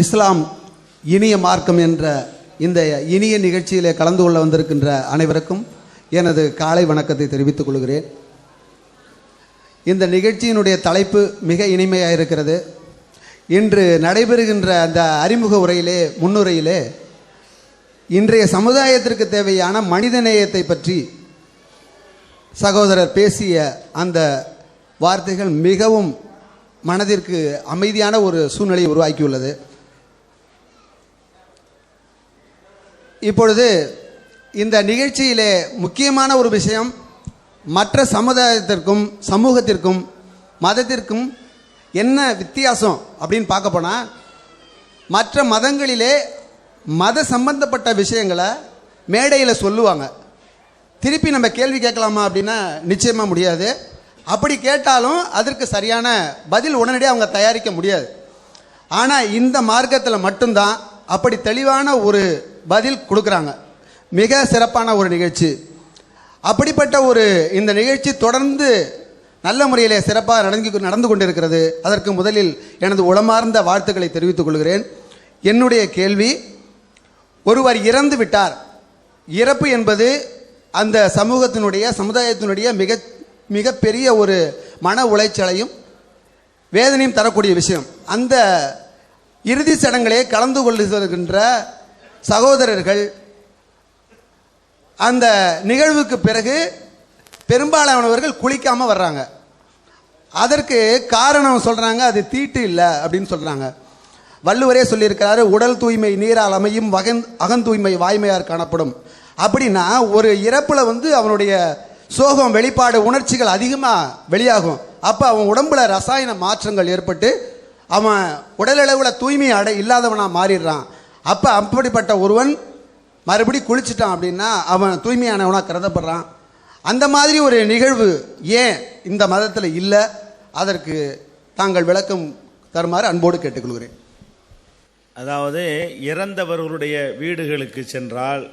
இஸ்லாம் இனிய மார்க்கம் என்ற இந்த இனிய நிகழ்ச்சியிலே கலந்து கொள்ள வந்திருக்கின்ற அனைவருக்கும் எனது காலை வணக்கத்தை தெரிவித்துக் கொள்கிறேன். இந்த நிகழ்ச்சியினுடைய தலைப்பு மிக இனிமையாக இருக்கிறது இன்று நடைபெறுகின்ற அந்த அறிமுக உரையிலே முன்னுரையிலே இன்றைய சமுதாயத்திற்கு தேவையான மனிதநேயத்தை பற்றி சகோதரர் பேசிய அந்த வார்த்தைகள் மிகவும் மனதிற்கு அமைதியான ஒரு சூழ்நிலையை உருவாக்கியுள்ளது. இப்பொழுது இந்த நிகழ்ச்சியிலே முக்கியமான ஒரு விஷயம் மற்ற சமுதாயத்திற்கும் சமூகத்திற்கும் மதத்திற்கும் என்ன வித்தியாசம் அப்படின்னு பார்க்க போனால் மற்ற மதங்களிலே மத சம்பந்தப்பட்ட விஷயங்களை மேடையில் சொல்லுவாங்க. திருப்பி நம்ம கேள்வி கேட்கலாமா அப்படின்னா நிச்சயமாக முடியாது. அப்படி கேட்டாலும் அதற்கு சரியான பதில் உடனடியாக அவங்க தயாரிக்க முடியாது. ஆனால் இந்த மார்க்கத்தில் மட்டும்தான் அப்படி தெளிவான ஒரு பதில் கொடுக்குறாங்க. மிக சிறப்பான ஒரு நிகழ்ச்சி. அப்படிப்பட்ட ஒரு இந்த நிகழ்ச்சி தொடர்ந்து நல்ல முறையிலே சிறப்பாக நடந்து நடந்து கொண்டிருக்கிறது. அதற்கு முதலில் எனது உளமார்ந்த வாழ்த்துக்களை தெரிவித்துக் கொள்கிறேன். என்னுடைய கேள்வி ஒருவர் இறந்து விட்டார். இறப்பு என்பது அந்த சமூகத்தினுடைய சமுதாயத்தினுடைய மிக மிகப்பெரிய ஒரு மன உளைச்சலையும் வேதனையும் தரக்கூடிய விஷயம். அந்த இறுதி சடங்கிலே கலந்து கொள்ளுகின்ற சகோதரர்கள் அந்த நிகழ்வுக்கு பிறகு பெரும்பாலானவர்கள் குளிக்காம வர்றாங்க. அதற்கு காரணம் சொல்றாங்க அது தீட்டு இல்லை அப்படின்னு சொல்றாங்க. வள்ளுவரே சொல்லியிருக்கிறாரு உடல் தூய்மை நீரால் அமையும் வகன் அகந்தூய்மை வாய்மையார் காணப்படும். அப்படின்னா ஒரு இறப்பில் வந்து அவனுடைய சோகம் வெளிப்பாடு உணர்ச்சிகள் அதிகமாக வெளியாகும். அப்போ அவன் உடம்புல ரசாயன மாற்றங்கள் ஏற்பட்டு அவன் உடலளவில் தூய்மை அடை இல்லாதவனாக மாறிடுறான். அப்போ அப்படிப்பட்ட ஒருவன் மறுபடி குளிச்சிட்டான் அப்படின்னா அவன் தூய்மையானவனாக கருதப்படுறான். அந்த மாதிரி ஒரு நிகழ்வு ஏன் இந்த மதத்தில் இல்லை? அதற்கு தாங்கள் விளக்கம் தருமாறு அன்போடு கேட்டுக்கொள்கிறேன். அதாவது இறந்தவர்களுடைய வீடுகளுக்கு சென்றால்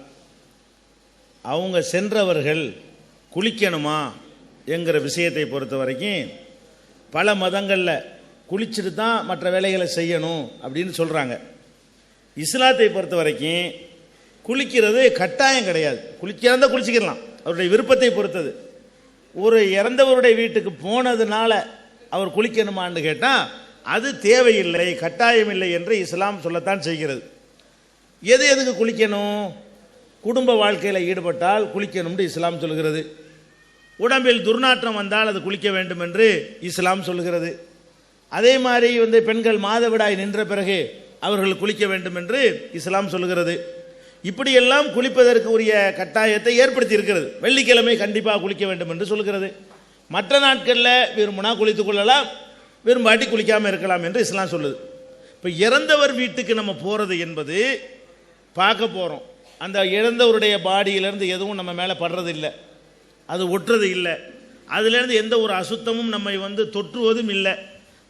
அவங்க சென்றவர்கள் குளிக்கணுமா என்கிற விஷயத்தை பொறுத்த வரைக்கும் பல மதங்களில் குளிச்சுட்டு தான் மற்ற வேலைகளை செய்யணும் அப்படின்னு சொல்கிறாங்க இஸ்லாத்தை பொறுத்த வரைக்கும் குளிக்கிறது கட்டாயம் கிடையாது. குளிக்கிறதா குளிச்சிக்கலாம். அவருடைய விருப்பத்தை பொறுத்தது. ஒரு இறந்தவருடைய வீட்டுக்கு போனதுனால அவர் குளிக்கணுமான்னு கேட்டால் அது தேவையில்லை கட்டாயம் இல்லை என்று இஸ்லாம் சொல்லத்தான் செய்கிறது. எது எதுக்கு குளிக்கணும்? குடும்ப வாழ்க்கையில் ஈடுபட்டால் குளிக்கணும்னு இஸ்லாம் சொல்கிறது. உடம்பில் துர்நாற்றம் வந்தால் அது குளிக்க வேண்டும் என்று இஸ்லாம் சொல்கிறது. அதே மாதிரி வந்து பெண்கள் மாதவிடாய் நின்ற பிறகு அவர்கள் குளிக்க வேண்டும் என்று இஸ்லாம் சொல்கிறது இப்படியெல்லாம் குளிப்பதற்கு உரிய கட்டாயத்தை ஏற்படுத்தி இருக்கிறது வெள்ளிக்கிழமை கண்டிப்பாக குளிக்க வேண்டும் என்று சொல்கிறது மற்ற நாட்களில் விரும்பினா குளித்துக் கொள்ளலாம் விரும்பாட்டி குளிக்காமல் இருக்கலாம் என்று இஸ்லாம் சொல்லுது. இப்போ இறந்தவர் வீட்டுக்கு நம்ம போகிறது என்பது பார்க்க போகிறோம் அந்த இறந்தவருடைய பாடியிலேருந்து எதுவும் நம்ம மேலே படுறது இல்லை அது ஒட்டுறது இல்லை. அதுலேருந்து எந்த ஒரு அசுத்தமும் நம்மை வந்து தொற்றுவதும் இல்லை.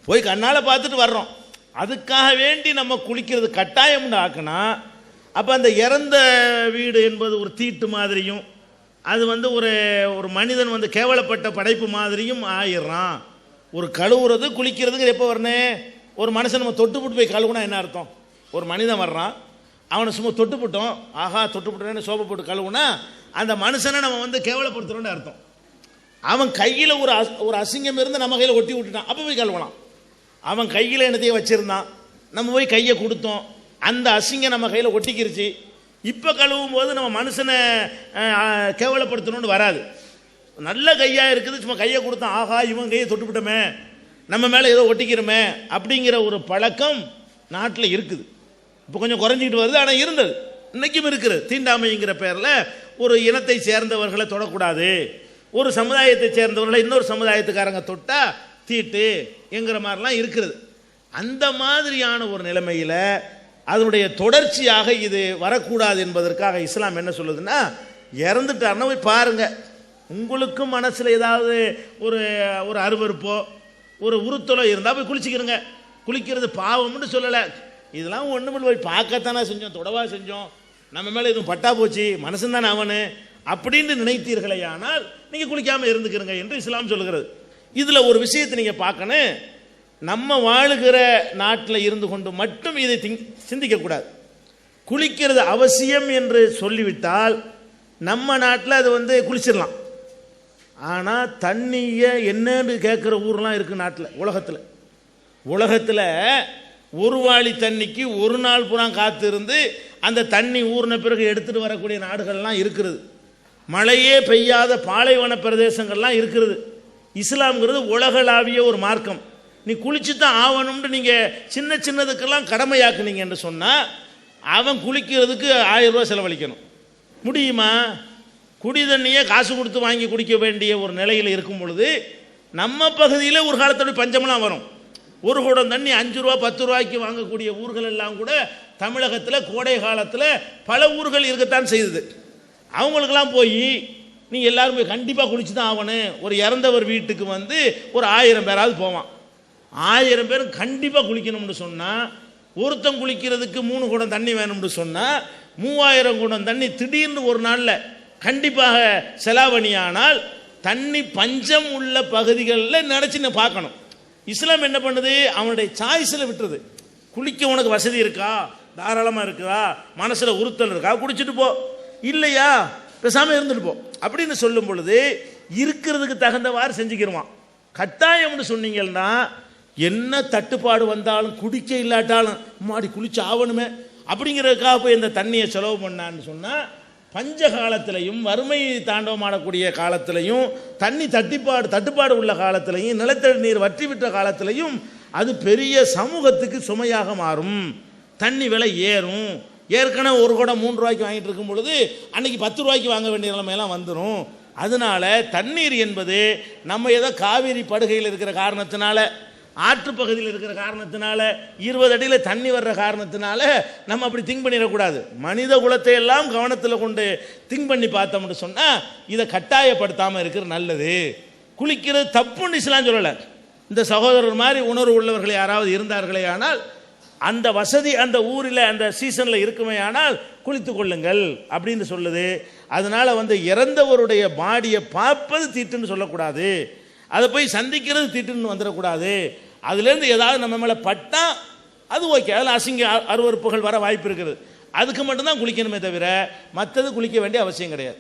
போய் கண்ணால் பார்த்துட்டு வர்றோம். அதுக்காக வேண்டி நம்ம குளிக்கிறது கட்டாயம்னு ஆக்கினா அப்போ அந்த இறந்த வீடு என்பது ஒரு தீட்டு மாதிரியும் அது வந்து ஒரு ஒரு மனிதன் வந்து கேவலப்பட்ட படைப்பு மாதிரியும் ஆயிடுறான் ஒரு கழுவுறது குளிக்கிறதுக்கு எப்போ வரணும் ஒரு மனுஷன் நம்ம தொட்டுப்புட்டு போய் கழுவுனா என்ன அர்த்தம்? ஒரு மனிதன் வர்றான் அவனை சும்மா தொட்டுப்புட்டோம் ஆஹா தொட்டுப்புட்டோன்னு சோப்பை போட்டு கழுவுனா அந்த மனுஷனை நம்ம வந்து கேவலப்படுத்துகிறோன்னு அர்த்தம். அவன் கையில் ஒரு அஸ்- ஒரு அசிங்கம் இருந்து நம்ம கையில் ஒட்டி விட்டுட்டான் அப்போ போய் கழுவலாம். அவன் கையில் என்னத்தையும் வச்சிருந்தான். நம்ம போய் கையை கொடுத்தோம். அந்த அசிங்கம் நம்ம கையில் ஒட்டிக்கிருச்சு. இப்போ கழுவும் போது நம்ம மனுஷனை கேவலப்படுத்தணும்னு வராது. நல்ல கையாக இருக்குது சும்மா கையை கொடுத்தோம் ஆஹா இவன் கையை தொட்டுவிட்டோமே நம்ம மேலே ஏதோ ஒட்டிக்கிறோமே அப்படிங்கிற ஒரு பழக்கம் நாட்டில் இருக்குது. இப்போ கொஞ்சம் குறைஞ்சிக்கிட்டு வருது ஆனால் இருந்தது. இன்றைக்கும் இருக்கிறது தீண்டாமைங்கிற பேரில் ஒரு இனத்தை சேர்ந்தவர்களை தொடக்கூடாது. ஒரு சமுதாயத்தை சேர்ந்தவர்களை இன்னொரு சமுதாயத்துக்காரங்க தொட்டால் தீட்டு என்கிற மாதிரிலாம் இருக்கிறது அந்த மாதிரியான ஒரு நிலைமையில் அதனுடைய தொடர்ச்சியாக இது வரக்கூடாது என்பதற்காக இஸ்லாம் என்ன சொல்லுதுன்னா இறந்துட்டாருன்னா போய் பாருங்க. உங்களுக்கும் மனசில் ஏதாவது ஒரு ஒரு அருவருப்போ ஒரு உறுத்தலோ இருந்தால் போய் குளிச்சுக்கிறங்க குளிக்கிறது பாவம்னு சொல்லலை. இதெல்லாம் ஒன்றுமில்ல போய் பார்க்கத்தானே செஞ்சோம் தொடவா செஞ்சோம். நம்ம மேலே எதுவும் பட்டா போச்சு மனசுந்தானே அவனு. அப்படின்னு நினைத்தீர்களே ஆனால் நீங்கள் குளிக்காமல் இருந்துக்கிறங்க என்று இஸ்லாம் சொல்லுகிறது. இதில் ஒரு விஷயத்தை நீங்கள் பார்க்கணும். நம்ம வாழுகிற நாட்டில் இருந்து கொண்டு மட்டும் இதை திங்- சிந்திக்கக்கூடாது குளிக்கிறது அவசியம் என்று சொல்லிவிட்டால் நம்ம நாட்டில் அது வந்து குளிச்சிடலாம். ஆனால் தண்ணியை என்னன்னு கேட்குற ஊர்லாம் இருக்குது நாட்டில் உலகத்தில். உலகத்தில் ஒரு வாளி தண்ணிக்கு ஒரு நாள் பூரா காத்து இருந்து அந்த தண்ணி ஊறின பிறகு எடுத்துகிட்டு வரக்கூடிய நாடுகள்லாம் இருக்கிறது. மழையே பெய்யாத பாலைவன பிரதேசங்கள்லாம் இருக்கிறது. இஸ்லாம்ங்கிறது உலகளாவிய ஒரு மார்க்கம். நீ குளிச்சு தான் ஆகணும்னு நீங்கள் சின்ன சின்னதுக்கெல்லாம் கடமையாக்குனீங்க என்று சொன்னால் அவன் குளிக்கிறதுக்கு ஆயிரம் ரூபா செலவழிக்கணும். முடியுமா? குடி தண்ணியை காசு கொடுத்து வாங்கி குடிக்க வேண்டிய ஒரு நிலையில் இருக்கும் பொழுது நம்ம பகுதியில் ஒரு காலத்தோட பஞ்சமெல்லாம் வரும். ஒரு குடம் தண்ணி அஞ்சு ரூபா பத்து ரூபாய்க்கு வாங்கக்கூடிய ஊர்கள் எல்லாம் கூட தமிழகத்தில் கோடை காலத்தில் பல ஊர்கள் இருக்கத்தான் செய்யுது அவங்களுக்கெல்லாம் போய் நீ எல்லாரும் போய் கண்டிப்பாக குளிச்சு தான் ஆகணும். ஒரு இறந்தவர் வீட்டுக்கு வந்து ஒரு ஆயிரம் பேராவது போவான். ஆயிரம் பேர் கண்டிப்பாக குளிக்கணும்னு சொன்னால் ஒருத்தன் குளிக்கிறதுக்கு மூணு குடம் தண்ணி வேணும்னு சொன்னால் மூவாயிரம் குடம் தண்ணி திடீர்னு ஒரு நாளில் கண்டிப்பாக செலாவணியானால் தண்ணி பஞ்சம் உள்ள பகுதிகளில் நினச்சி நான் பார்க்கணும். இஸ்லாம் என்ன பண்ணுது? அவனுடைய சாய்ஸில் விட்டுறது குளிக்க உனக்கு வசதி இருக்கா? தாராளமாக இருக்குதா மனசில் உறுத்தல் இருக்கா? குடிச்சிட்டு போ. இல்லையா? பேசாமல் இருந்துட்டு போ. அப்படின்னு சொல்லும் பொழுது இருக்கிறதுக்கு தகுந்தவாறு செஞ்சுக்கிடுவான் கட்டாயம்னு சொன்னீங்கன்னா என்ன தட்டுப்பாடு வந்தாலும் குடிக்க இல்லாட்டாலும் மாடி குளிச்சு ஆகணுமே அப்படிங்கிறதுக்காக போய் இந்த தண்ணியை செலவு பண்ணான்னு சொன்னால் பஞ்ச காலத்திலையும் வறுமை தாண்டவமாடக்கூடிய காலத்திலையும் தண்ணி தட்டுப்பாடு தட்டுப்பாடு உள்ள காலத்திலையும் நிலத்தடி நீர் வற்றி விட்ட காலத்திலையும் அது பெரிய சமூகத்துக்கு சுமையாக மாறும். தண்ணி விலை ஏறும். ஏற்கனவே ஒரு குடம் மூன்று ரூபாய்க்கு வாங்கிட்டு இருக்கும் பொழுது அன்னைக்கு பத்து ரூபாய்க்கு வாங்க வேண்டிய நிலைமையெல்லாம் வந்துடும் அதனால தண்ணீர் என்பது நம்ம ஏதோ காவிரி படுகையில் இருக்கிற காரணத்தினால ஆற்று பகுதியில் இருக்கிற காரணத்தினால இருபது அடியில் தண்ணி வர்ற காரணத்தினால நம்ம அப்படி திங்க் பண்ணிடக்கூடாது. மனித குலத்தை எல்லாம் கவனத்தில் கொண்டு திங்க் பண்ணி பார்த்தோம்னு சொன்னால் இதை கட்டாயப்படுத்தாமல் இருக்கிறது நல்லது. குளிக்கிறது தப்புன்னு இஸ்லாம் சொல்லலை. இந்த சகோதரர் மாதிரி உணர்வு உள்ளவர்கள் யாராவது இருந்தார்களே ஆனால் அந்த வசதி அந்த ஊரில் அந்த சீசனில் இருக்குமே ஆனால் குளித்து கொள்ளுங்கள் அப்படின்னு சொல்லுது. அதனால் வந்து இறந்தவருடைய பாடியை பார்ப்பது தீட்டுன்னு சொல்லக்கூடாது. அதை போய் சந்திக்கிறது தீட்டுன்னு வந்துடக்கூடாது. அதுலேருந்து ஏதாவது நம்ம மேலே பட்டால் அது ஓகே. அதில் அசிங்க அ- வர வாய்ப்பு இருக்குது. அதுக்கு மட்டும்தான் குளிக்கணுமே தவிர மற்றது குளிக்க வேண்டிய அவசியம் கிடையாது.